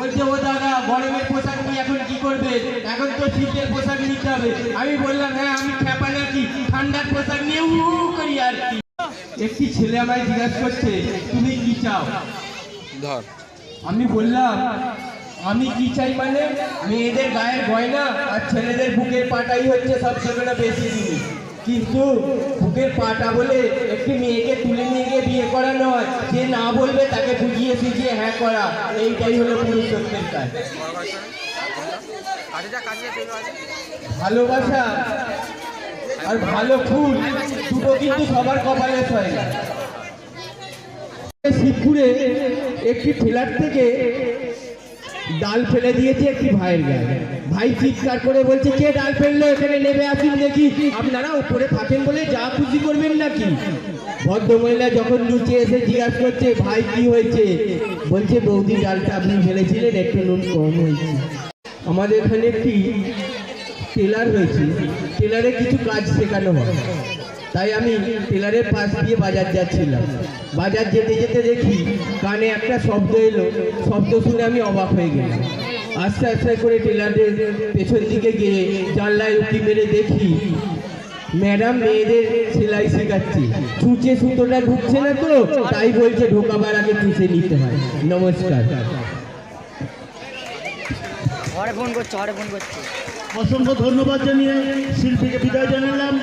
বলছে ও দাদা গরমের পোশাক নিয়ে এখন কি করবে? এখন তো শীতের পোশাক নিতে হবে। আমি বললাম হ্যাঁ আমি খেপা নাকি ঠান্ডার পোশাক নিয়ে উ করি আর কি। একটি ছেলে আমায় জিজ্ঞাসা করছে তুমি কি চাও? ধর। আমি বললাম আমি কি চাই মানে? মেয়েদের গায়ের গয়না আর ছেলেদের বুকের পাটাই হচ্ছে সবচেয়ে না বেশি জিনিস। কিন্তু বুকের পাটা বলে একটি মেয়েকে তুলে নিয়ে গিয়ে বিয়ে করা নয়। যে না বলবে তাকে বুঝিয়ে সুঝিয়ে হ্যাঁ করা। এইটাই হলো পুরুষত্বের কাজ। ভালোবাসা আর ভালো ফুল, দুটো কিন্তু সবার কপালে হয় শিবপুরে একটি ঠেলার থেকে ডাল ফেলে দিয়েছে একটি ভাইয়ের গায়ে। ভাই চিৎকার করে বলছে, কে ডাল ফেলল? এখানে নেমে আসুন দেখি। আপনারা উপরে থাকেন বলে যা খুশি করবেন নাকি? ভদ্রমহিলা যখন নিচে এসে জিজ্ঞাসা করছে, ভাই, কি হয়েছে? বলছে, বৌদি, ডালটা আপনি ফেলেছিলেন, একটু নুন কম হয়েছে। আমাদের এখানে একটি টেলার হয়েছে। টেলারে কিছু কাজ শেখানো হয়। তাই আমি টেলারের পাশ দিয়ে বাজার যাচ্ছিলাম। বাজার যেতে যেতে দেখি, কানে একটা শব্দ এলো। শব্দ শুনে আমি অবাক হয়ে গেলাম। আস্তে আস্তে করে টেলারের পেছন দিকে গিয়ে জানলায় উঁকি মেরে দেখি ম্যাডাম মেয়েদের সেলাই শেখাচ্ছি। চুচে সুতোটা ঢুকছে না তো? তাই বলছে ঢোকাবার আগে চুষে নিতে হয়। নমস্কার। ঘরে ফোন করছে ঘরে ফোন করছে। অসংখ্য ধন্যবাদ জানিয়ে শিল্পীকে বিদায় জানালাম।